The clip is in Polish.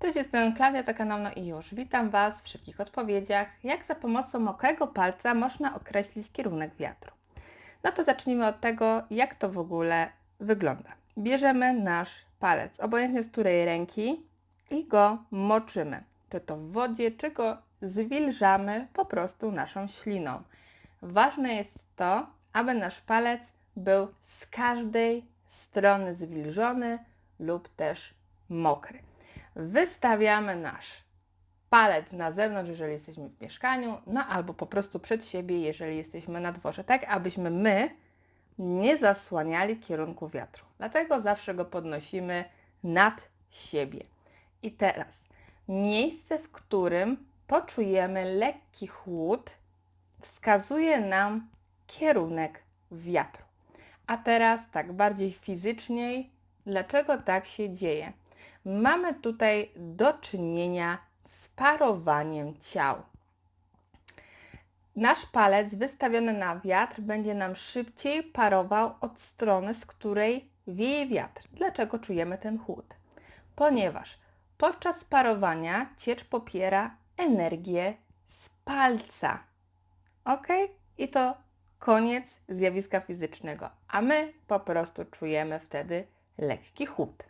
Cześć, jestem Klaudia, to kanał No i już. Witam Was w szybkich odpowiedziach. Jak za pomocą mokrego palca można określić kierunek wiatru? No to zacznijmy od tego, jak to w ogóle wygląda. Bierzemy nasz palec, obojętnie z której ręki i go moczymy. Czy to w wodzie, czy go zwilżamy po prostu naszą śliną. Ważne jest to, aby nasz palec był z każdej strony zwilżony lub też mokry. Wystawiamy nasz palec na zewnątrz, jeżeli jesteśmy w mieszkaniu, no albo po prostu przed siebie, jeżeli jesteśmy na dworze, tak abyśmy my nie zasłaniali kierunku wiatru. Dlatego zawsze go podnosimy nad siebie. I teraz miejsce, w którym poczujemy lekki chłód, wskazuje nam kierunek wiatru. A teraz tak bardziej fizyczniej, dlaczego tak się dzieje? Mamy tutaj do czynienia z parowaniem ciał. Nasz palec wystawiony na wiatr będzie nam szybciej parował od strony, z której wieje wiatr. Dlaczego czujemy ten chłód? Ponieważ podczas parowania ciecz popiera energię z palca. Ok? I to koniec zjawiska fizycznego, a my po prostu czujemy wtedy lekki chłód.